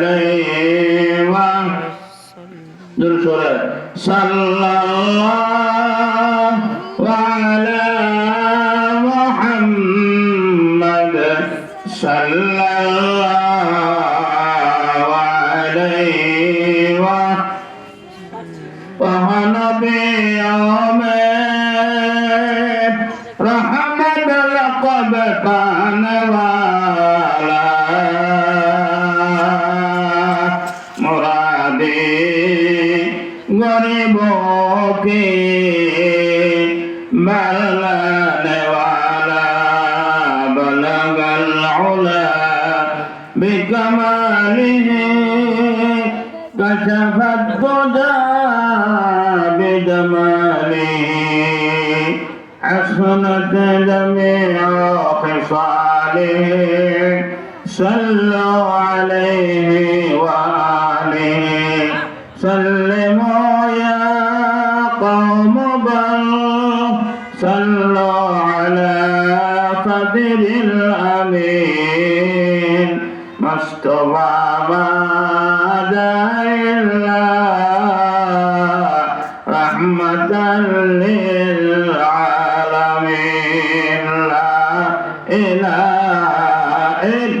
عليه وسلم صلى الله صلوا عليه وآله. سلموا يا قوم بل. صلوا على قدر الأمين. مصطفى بعد إلا رحمة للعالمين. لا إله إلا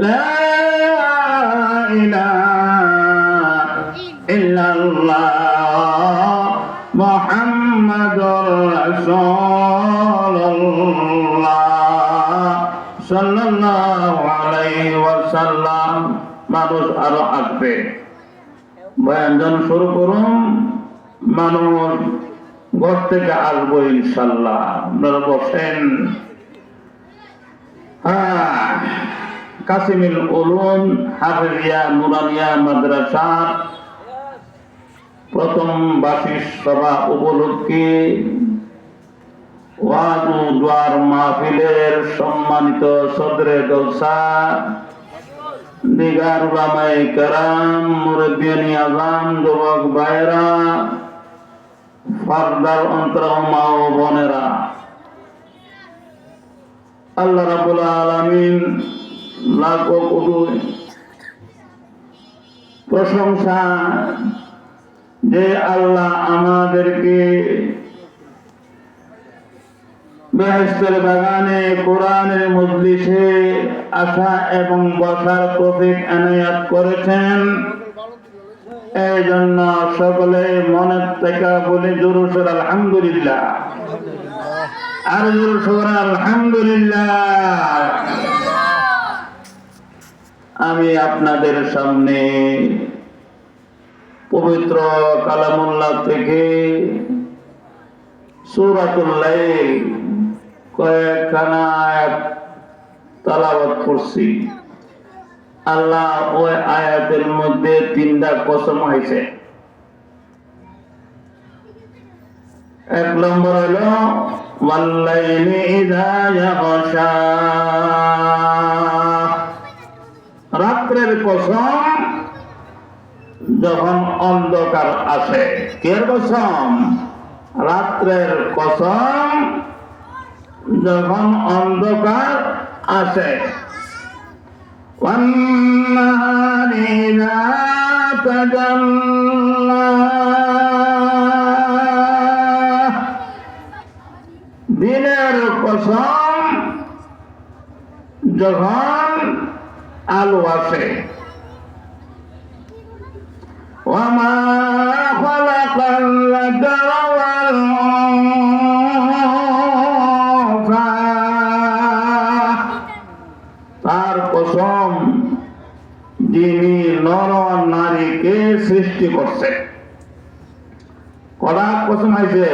لا إله إلا الله محمد رسول الله صلى الله عليه وسلم মানুষ আরো আসবে বয়ানজন শুরু করুন মানুষ ঘর থেকে আসবো ইনশাল্লাহ আপনারা বসেন হ্যাঁ কাসিমুল উলুম হাফিজিয়া নুরানিয়া মাদ্রাসা প্রথম বার্ষিক সভা উপলক্ষে ওয়াজ ও দোয়ার মাহফিলের সম্মানিত সদরে জলসা দিগার উলামায়ে কেরাম, মুরব্বিয়ানি আজাম যুবক ভাইরা ফারদার অন্তর মা ও বোনেরা। আল্লাহ রাবুল আলামিন প্রশংসা যে আল্লাহ আমাদেরকে বেহেস্তের বাগানে, কোরআনের মজলিসে আসা এবং বসার তৌফিক এনায়াত করেছেন। এই জন্য সকলে মনের থেকে বলে জোরসর আলহামদুলিল্লাহ। আর জোরসর আলহামদুলিল্লাহ। আমি আপনাদের সামনে পবিত্র কালামুল্লাহ থেকে সুরাতুল্লাহ কয়েকখানা আয়াত করছি। আল্লাহ ওই আয়াতের মধ্যে তিনটা কসম হয়েছে। এক নম্বর হলো ওয়াল্লাইলি ইযা ইয়াগশা। রাত্রের কসম যখন অন্ধকার আসে। কের কসম? রাত্রের কসম যখন অন্ধকার আসে। দিনের কসম যখন আলো আসে وما خلق الذكر والأنثى তার কসম যিনি নর নারীকে সৃষ্টি করছে কড়া কসম হয়েছে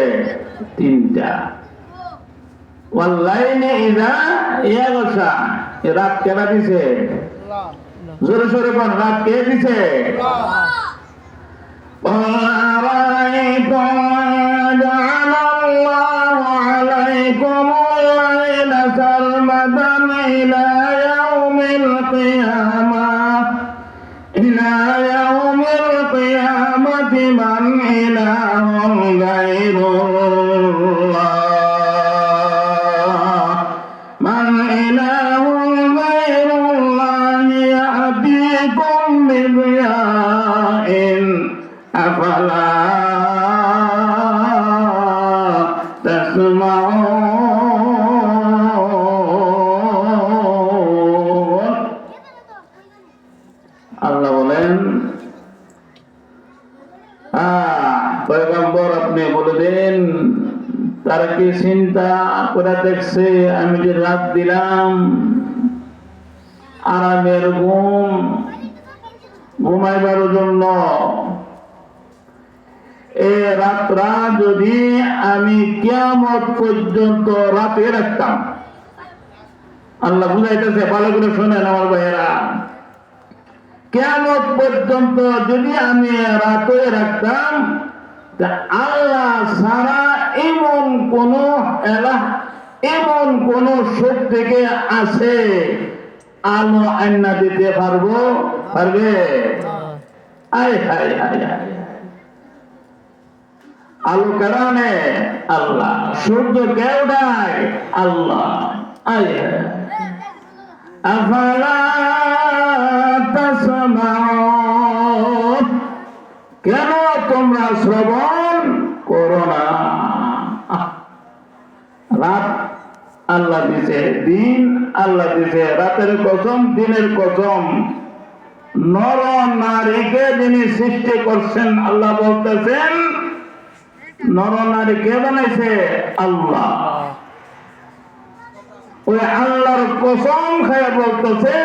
তিনটা ওয়াল্লাইনে ইদা ইয়াগশা এ রাত কেনা দিছে জোরে সোরে কোন রাত কে দিছে أرأيتم جعل الله পয়গম্বর আপনি বলে দিন তারা কি চিন্তা করে দেখছে? আমি যে রাত দিলাম, আরামের ঘুম, ঘুমাইবার জন্য। এ রাত্রা যদি আমি কিয়ামত পর্যন্ত রাতে রাখতাম। আল্লাহ বুঝাইতেছে, ভালো করে শোনেন আমার ভাইয়েরা। কেমন পর্যন্ত যদি আমি রাতে রাখতাম আল্লাহ সারা এমন কোন এলাহ, এমন কোন থেকে আছে? আলো আন্না দিতে পারব? পারবে? আলো কেরানে আল্লাহ, সূর্য কেউডায় আল্লাহ। আয় হায় আফালা তাসমাউন কেন তোমরা শ্রবণ করো না? রাত আল্লাহ দিছে দিন, আল্লাহ দিছে রাতের কসম, দিনের কসম। নর নারীকে যিনি সৃষ্টি করছেন, আল্লাহ বলতেছেন, নর নারী কে বানাইছে? আল্লাহ। ওই আল্লাহর কসম খায় বলতেছে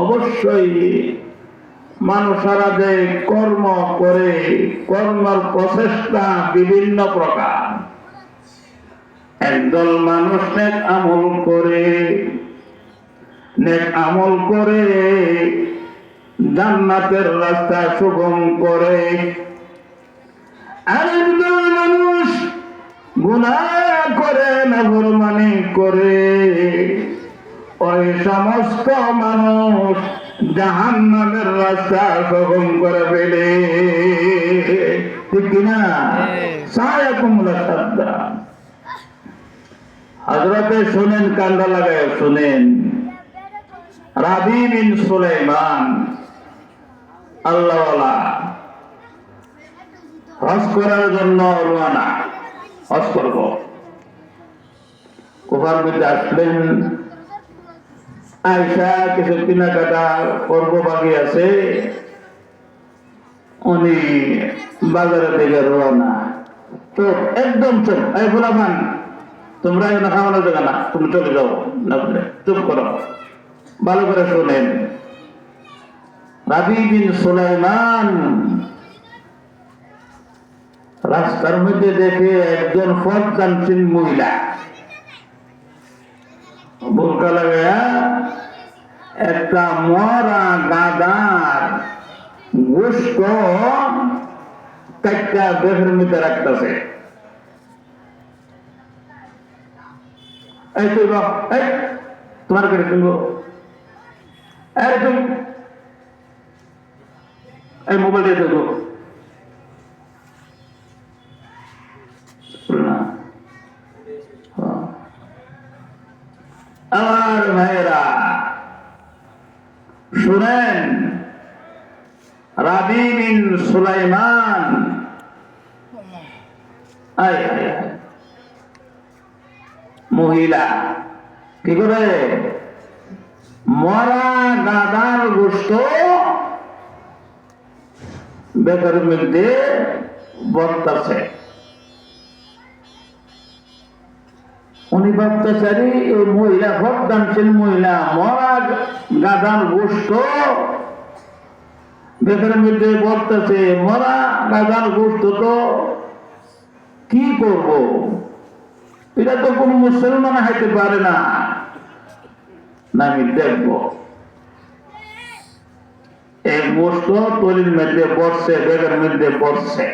অবশ্যই কর্ম করে, কর্মের প্রচেষ্টা বিভিন্ন প্রকার। একদল মানুষ নেক আমল করে, নেক আমল করে জান্নাতের রাস্তা সুগম করে। আরেকদল মানুষ গুনাহ করে নাফরমানি করে। ওই সমস্ত মানুষ জাহান্নামের রাস্তা সুগম করে ফেলে। ঠিক কিনা? সায়াকুমুল্লাহ সাদ্দা। হজরতে শুনেন কান্দা লাগায় শুনেন রাবি বিন সুলাইমান। হজ করার জন্য রোয়ানা। হজ করব। কুফার মধ্যে আসলেন। আয়সা কিছু বাকি আছে। উনি বাজারে থেকে রোয়ানা। তো একদম চুপ। এই তোমরা এখানে খাওয়ানো যাবে না, তুমি চলে যাও। না চুপ করো। ভালো করে শোনেন। বিন সুলাইমান। রাস্তার মধ্যে দেখে একজন ফরদানশীল মহিলা। বোরকা লাগায়া একটা মরা গাদার গোস্ত কাটটা দেহের মধ্যে রাখতেছে। এই তুই তোমার কাছে তুলবো এই তুমি এই মোবাইল দিয়ে না। হ্যাঁ। আমার ভাইয়েরা, শুনেন, রাবি বিন সুলাইমান। মহিলা, কি করে? মরা গাদার গোস্ত বেকার মধ্যে বর্তাছে উনি ভাবতেছেন এই মহিলা ভোটদানশীল মহিলা মরা গাদার গোস্ত বেকার মধ্যে বর্তাছে মরা গাদার গোস্ত তো কি করব? এটা তো কোন মুসলমান হাইতে পারে না, আমি দেখব। এই তলির মধ্যে বসছে বেগের মধ্যে বসছে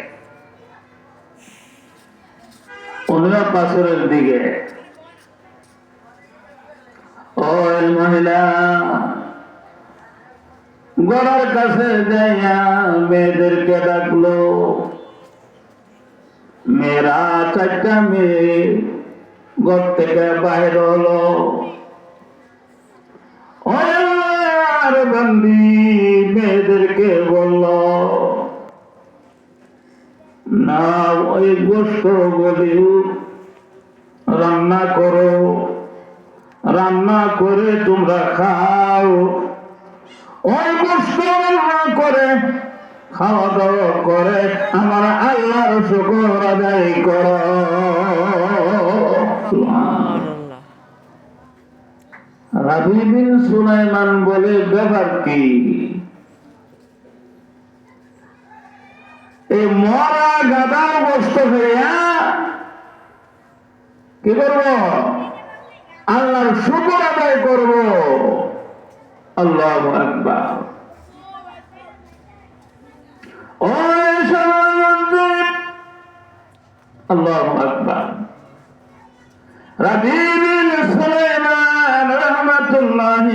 অন্য পাথরের দিকে। ও মহিলা গড়ার কাছে যাইয়া মেয়েদেরকে ডাকলো, মেয়েরা, চারটা মেয়ে ঘর থেকে বাইর হলো। ওই আর বন্দি ওই গোস্ত বলি রান্না করো। রান্না করে তোমরা খাও। ওই গোস্ত করে খাওয়া দাওয়া করে আমার আল্লাহর শুকর আদায় করো। রাবি বিন সুলাইমান বলে, ব্যাপার কি? এই মরা গাদার গোস্ত ফেরিয়া কি করব? আল্লাহর শুকুর আদায় করব। আল্লাহ আল্লাহ রাজিবিন সুলাইমান, রহমাতুল্লাহি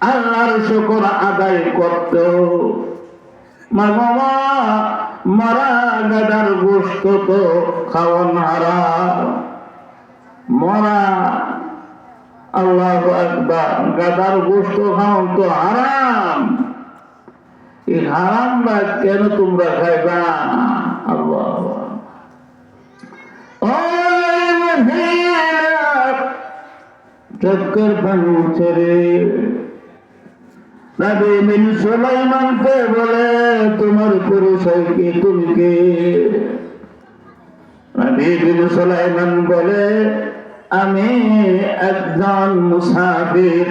আল্লাহর শুকর আদায় করত। মা বাবা মারা গাদার গোষ্ঠ তো খাওয়ান হারা। মরা আল্লাহ গাদার গোষ্ঠ খাওয়ান তো হারাম। এই হারাম বা কেন তোমরা খাইবা? আল্লাহ চক্কর পানি ছেড়ে নবী মিন সুলাইমানকে বলে, তোমার পরিচয় কি তুমি কে নবী বিন সুলাইমান বলে, আমি একজন মুসাফির।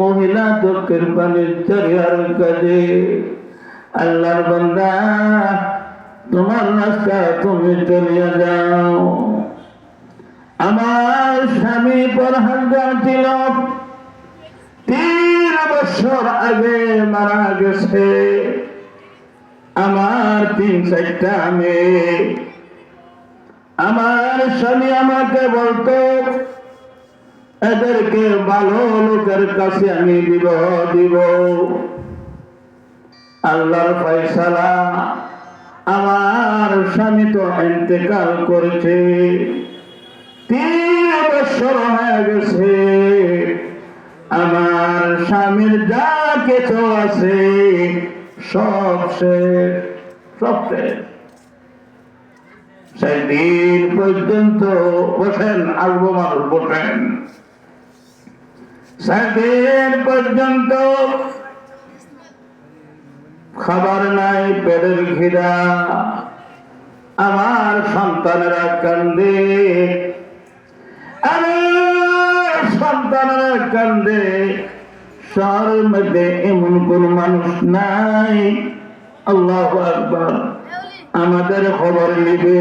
মহিলা চক্কের পানির চরিয়ার কাজে আল্লাহর বান্দা, তোমার রাস্তা তুমি চলিয়া যাও। আমার স্বামী পরহাজা ছিল। তিন বছর আগে মারা গেছে। আমার তিন চারটা মেয়ে। আমার স্বামী আমাকে বলতো, এদেরকে ভালো লোকের কাছে আমি বিবাহ দিব। আল্লাহর ফয়সালা, আমার স্বামী তো ইন্তেকাল করেছে। তিন বছর হয়ে গেছে। আমার স্বামীর যা কিছু আছে, সব শেষ সব শেষ সেদিন পর্যন্ত বসেন আলবো মানুষ বসেন। সেদিন পর্যন্ত খাবার নাই, পেটের ঘিরা আমার সন্তানেরা কান্দে আমার সন্তানেরা কান্দে শহরের মধ্যে এমন কোন মানুষ নাই। আল্লাহ আমাদের খবর নিবে।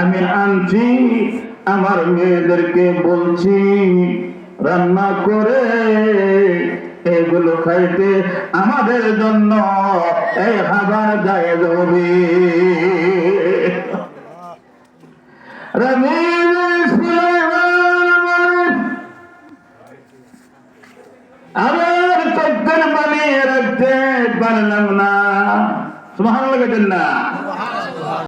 আমি আনছি, আমার মেয়েদেরকে বলছি, রান্না করে এগুলো খাইতে আমাদের জন্য এই খাবার গায়ে সুলাইমান আমার চোখের পানি রাখতে পারলাম না। সুমাহান লাগাতেন না।